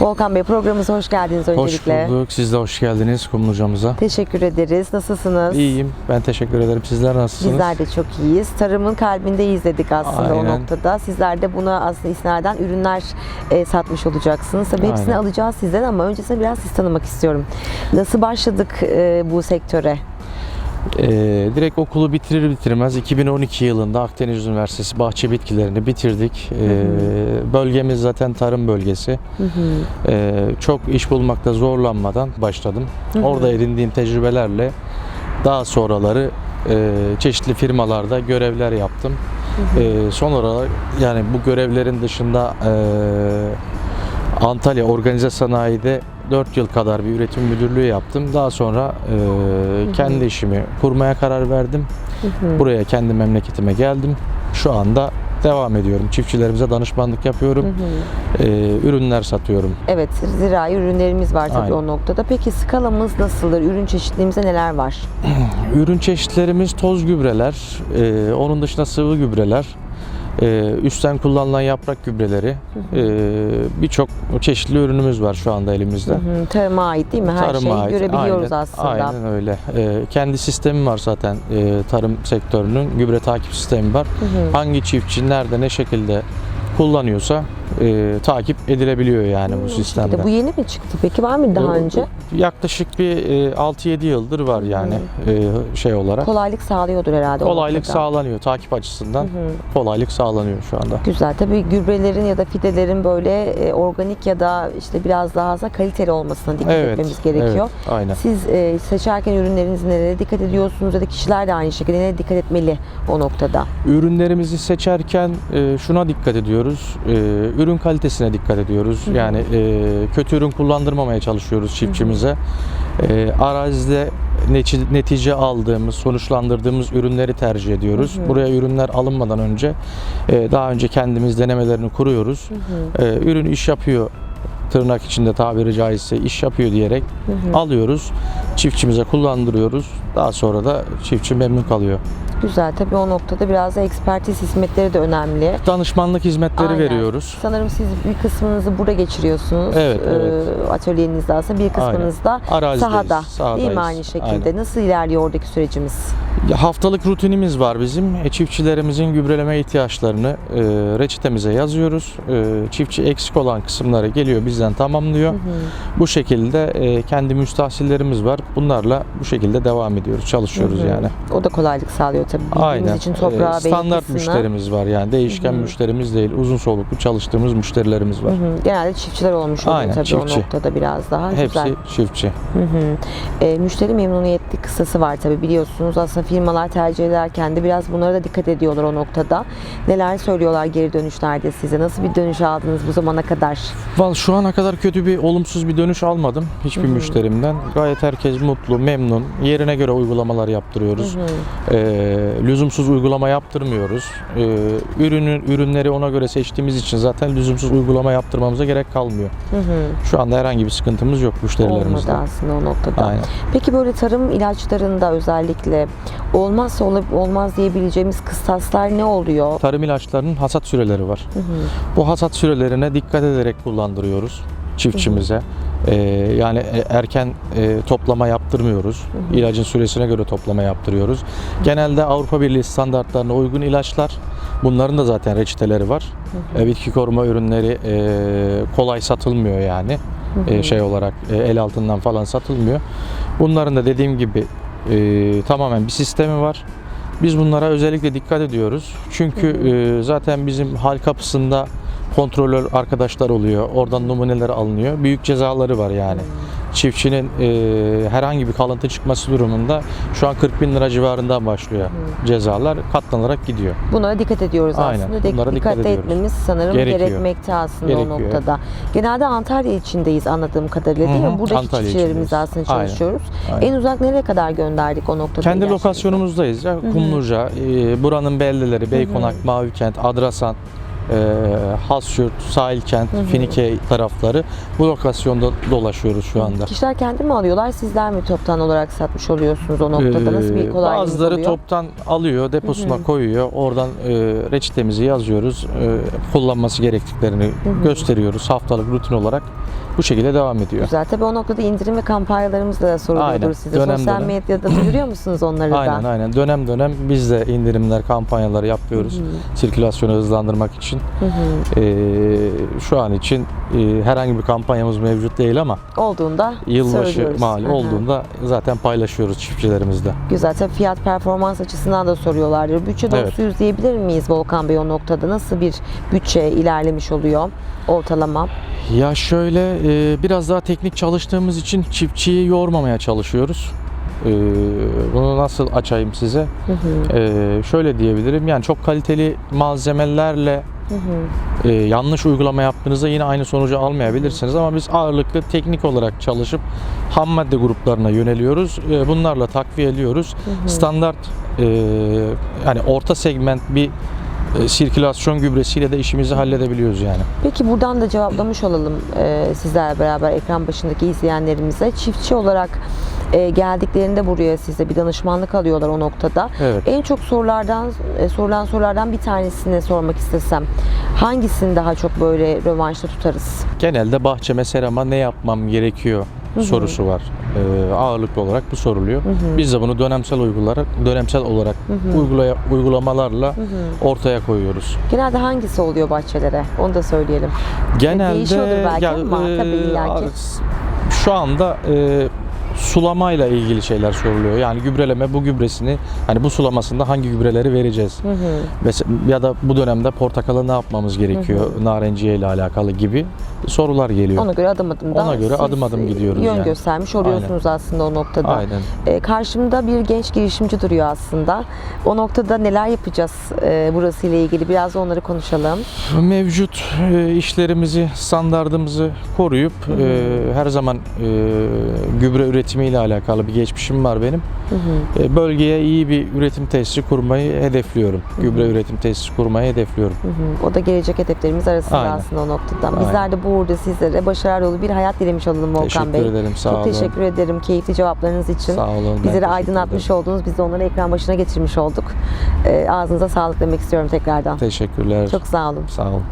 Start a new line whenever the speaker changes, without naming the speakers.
Volkan Bey programımıza hoş geldiniz
Hoş
öncelikle.
bulduk. Siz de hoş geldiniz Kumlucamıza.
Teşekkür ederiz. Nasılsınız?
İyiyim. Ben teşekkür ederim. Sizler nasılsınız?
Bizler de çok iyiyiz. Tarımın kalbindeyiz dedik aslında o
Aynen.
noktada. Sizler de buna aslında isnaden ürünler e, satmış olacaksınız. Tabii hepsini
Aynen.
alacağız sizden ama öncesinde biraz siz tanımak istiyorum. Nasıl başladık e, bu sektöre?
Ee, direkt okulu bitirir bitirmez 2012 yılında Akdeniz Üniversitesi bahçe bitkilerini bitirdik. Ee, bölgemiz zaten tarım bölgesi. Ee, çok iş bulmakta zorlanmadan başladım. Orada edindiğim tecrübelerle daha sonraları e, çeşitli firmalarda görevler yaptım. Ee, son olarak yani bu görevlerin dışında e, Antalya Organize Sanayi'de 4 yıl kadar bir üretim müdürlüğü yaptım. Daha sonra e, kendi işimi kurmaya karar verdim. Buraya kendi memleketime geldim. Şu anda devam ediyorum. Çiftçilerimize danışmanlık yapıyorum. E, ürünler satıyorum.
Evet, zirai ürünlerimiz var tabii
Aynen.
o noktada. Peki skalamız nasıldır? Ürün çeşitliliğimizde neler var?
Ürün çeşitlerimiz toz gübreler, e, onun dışında sıvı gübreler, e, üstten kullanılan yaprak gübreleri, e, birçok çeşitli ürünümüz var şu anda elimizde.
Hı, Tarıma ait değil mi? Her
Tarıma
şeyi
ait.
görebiliyoruz
Aynen,
aslında.
Aynen öyle. E, kendi sistemi var zaten e, tarım sektörünün gübre takip sistemi var. Hangi çiftçi nerede ne şekilde kullanıyorsa e, takip edilebiliyor yani bu sistemde.
Bu yeni mi çıktı peki? Var mıydı daha önce?
Yaklaşık bir e, 6-7 yıldır var yani e, şey olarak.
Kolaylık sağlıyordur herhalde.
Kolaylık sağlanıyor takip açısından. Kolaylık sağlanıyor şu anda.
Güzel. Tabii gübrelerin ya da fidelerin böyle e, organik ya da işte biraz daha da kaliteli olmasına dikkat etmemiz gerekiyor.
Evet, aynen.
Siz e, seçerken ürünlerinizi nereye dikkat ediyorsunuz ya da kişiler de aynı şekilde nereye dikkat etmeli o noktada?
Ürünlerimizi seçerken e, şuna dikkat ediyoruz. E, ürün kalitesine dikkat ediyoruz. Yani e, kötü ürün kullandırmamaya çalışıyoruz çiftçimize. E, arazide neti- netice aldığımız, sonuçlandırdığımız ürünleri tercih ediyoruz. Buraya ürünler alınmadan önce e, daha önce kendimiz denemelerini kuruyoruz. E, ürün iş yapıyor tırnak içinde tabiri caizse iş yapıyor diyerek alıyoruz. Çiftçimize kullandırıyoruz. Daha sonra da çiftçi memnun kalıyor.
Güzel. Tabii o noktada biraz da ekspertiz hizmetleri de önemli.
Danışmanlık hizmetleri
Aynen.
veriyoruz.
Sanırım siz bir kısmınızı burada geçiriyorsunuz.
Evet,
Ee,
evet.
Atölyenizde aslında bir kısmınız da
Arazideyiz,
sahada. Değil mi
sahadayız.
aynı şekilde?
Aynen.
Nasıl ilerliyor oradaki sürecimiz?
Haftalık rutinimiz var bizim. E, çiftçilerimizin gübreleme ihtiyaçlarını e, reçetemize yazıyoruz. E, çiftçi eksik olan kısımları geliyor bizden tamamlıyor. Bu şekilde e, kendi müstahsillerimiz var. Bunlarla bu şekilde devam ediyoruz, çalışıyoruz
Hı hı.
yani.
O da kolaylık sağlıyor tabii. Bildiğimiz
Aynen.
için toprağa
E, standart
yapısına.
müşterimiz var yani. Değişken müşterimiz değil. Uzun soluklu çalıştığımız müşterilerimiz var.
Hı hı. Genelde çiftçiler olmuş oluyor
Aynen,
tabii
çiftçi.
o noktada biraz daha.
Hepsi
Güzel.
çiftçi.
Hı hı. E, müşteri memnuniyetli kısası var tabii biliyorsunuz. Aslında firmalar tercih ederken de biraz bunlara da dikkat ediyorlar o noktada. Neler söylüyorlar geri dönüşlerde size? Nasıl bir dönüş aldınız bu zamana kadar?
Vallahi şu ana kadar kötü bir olumsuz bir dönüş almadım hiçbir müşterimden. Gayet herkes mutlu, memnun. Yerine göre uygulamalar yaptırıyoruz. Ee, lüzumsuz uygulama yaptırmıyoruz. Ee, ürünün ürünleri ona göre seçtiğimiz için zaten lüzumsuz uygulama yaptırmamıza gerek kalmıyor. Şu anda herhangi bir sıkıntımız yok müşterilerimizle.
Olmadı aslında o noktada.
Aynen.
Peki böyle tarım ilaçlarında özellikle olmazsa ol- olmaz diyebileceğimiz kıstaslar ne oluyor?
Tarım ilaçlarının hasat süreleri var. Bu hasat sürelerine dikkat ederek kullandırıyoruz çiftçimize. Ee, yani e- erken e, toplama yaptırmıyoruz. İlacın süresine göre toplama yaptırıyoruz. Genelde Avrupa Birliği standartlarına uygun ilaçlar. Bunların da zaten reçeteleri var. E, bitki koruma ürünleri e, kolay satılmıyor yani. E, şey olarak e, el altından falan satılmıyor. Bunların da dediğim gibi e, tamamen bir sistemi var. Biz bunlara özellikle dikkat ediyoruz. Çünkü e, zaten bizim hal kapısında kontrolör arkadaşlar oluyor. Oradan numuneler alınıyor. Büyük cezaları var yani. Çiftçinin e, herhangi bir kalıntı çıkması durumunda şu an 40 bin lira civarından başlıyor cezalar. Katlanarak gidiyor.
Bunlara dikkat ediyoruz
Aynen,
aslında.
Bunlara dikkat
Dikkatli
ediyoruz.
etmemiz sanırım
Gerekiyor.
gerekmekte aslında o
Gerekiyor.
noktada. Genelde Antalya içindeyiz anladığım kadarıyla değil
Hı
mi?
hı,
Buradaki
Antalya
çiftçilerimiz aslında
Aynen.
çalışıyoruz.
Aynen.
En uzak nereye kadar gönderdik o noktada?
Kendi lokasyonumuzdayız ya. Kumluca, e, buranın beldeleri, Beykonak, Mavikent, Adrasan, Hasyurt, Sahilkent, Finike tarafları bu lokasyonda dolaşıyoruz şu anda.
Kişiler kendi mi alıyorlar? Sizler mi toptan olarak satmış oluyorsunuz o noktada? Nasıl bir
Ee,
kolaylığınız
Bazıları
oluyor?
toptan alıyor, deposuna koyuyor. Oradan e, reçetemizi yazıyoruz. E, kullanması gerektiklerini gösteriyoruz haftalık rutin olarak. Bu şekilde devam ediyor.
Güzel. Tabii o noktada indirim ve kampanyalarımız da soruluyordur size.
Dönem
Sosyal
dönem.
medyada duyuruyor musunuz onları da?
Aynen aynen. Dönem dönem biz de indirimler, kampanyaları yapıyoruz. Sirkülasyonu hızlandırmak için. Ee, şu an için e, herhangi bir kampanyamız mevcut değil ama
Olduğunda
yılbaşı
hı.
olduğunda zaten paylaşıyoruz çiftçilerimizle.
Güzel. Tabii fiyat performans açısından da soruyorlardır. Bütçe
Evet.
dostuyuz diyebilir miyiz Volkan Bey o noktada? Nasıl bir bütçe ilerlemiş oluyor ortalama?
Ya şöyle e, biraz daha teknik çalıştığımız için çiftçiyi yormamaya çalışıyoruz. E, bunu nasıl açayım size?
Hı hı.
E, şöyle diyebilirim yani çok kaliteli malzemelerle
Hı hı.
e, yanlış uygulama yaptığınızda yine aynı sonucu almayabilirsiniz ama biz ağırlıklı teknik olarak çalışıp ham madde gruplarına yöneliyoruz. E, bunlarla takviye ediyoruz. Standart e, yani orta segment bir e, sirkülasyon gübresiyle de işimizi halledebiliyoruz yani.
Peki buradan da cevaplamış olalım e, sizlerle beraber ekran başındaki izleyenlerimize. Çiftçi olarak e, geldiklerinde buraya size bir danışmanlık alıyorlar o noktada.
Evet.
En çok sorulardan e, sorulan sorulardan bir tanesini sormak istesem hangisini daha çok böyle rövanşta tutarız?
Genelde bahçeme serama ne yapmam gerekiyor sorusu var. Ee, ağırlıklı olarak bu soruluyor. Biz de bunu dönemsel uygularak dönemsel olarak uygulaya, uygulamalarla ortaya koyuyoruz.
Genelde hangisi oluyor bahçelere? Onu da söyleyelim.
Genelde
değişiyordur belki ama tabii illaki.
şu anda e, sulamayla ilgili şeyler soruluyor. Yani gübreleme bu gübresini hani bu sulamasında hangi gübreleri vereceğiz?
Hı hı.
Mesela ya da bu dönemde portakala ne yapmamız gerekiyor? Narenciye ile alakalı gibi sorular geliyor.
Ona göre adım adım da
Ona göre adım adım
e,
gidiyoruz
Yön
yani.
göstermiş oluyorsunuz aslında o noktada.
Aynen.
E, karşımda bir genç girişimci duruyor aslında. O noktada neler yapacağız e, burası ile ilgili biraz onları konuşalım.
Mevcut e, işlerimizi, standardımızı koruyup e, her zaman e, gübre üretimiyle alakalı bir geçmişim var benim.
Hı hı.
E, bölgeye iyi bir üretim tesisi kurmayı hedefliyorum. Gübre üretim tesisi kurmayı hedefliyorum.
Hı hı. O da gelecek hedeflerimiz arasında
Aynen.
aslında o noktadan.
Aynen.
Bizler de burada sizlere başarılı dolu bir hayat dilemiş olalım Volkan
teşekkür
Bey.
ederim. Sağ
Çok
olun.
teşekkür ederim keyifli cevaplarınız için.
Sağ olun.
Bizleri
teşekkür
aydınlatmış
ederim.
oldunuz. Biz de onları ekran başına getirmiş olduk. E, ağzınıza sağlık demek istiyorum tekrardan.
Teşekkürler.
Çok sağ olun.
sağ olun.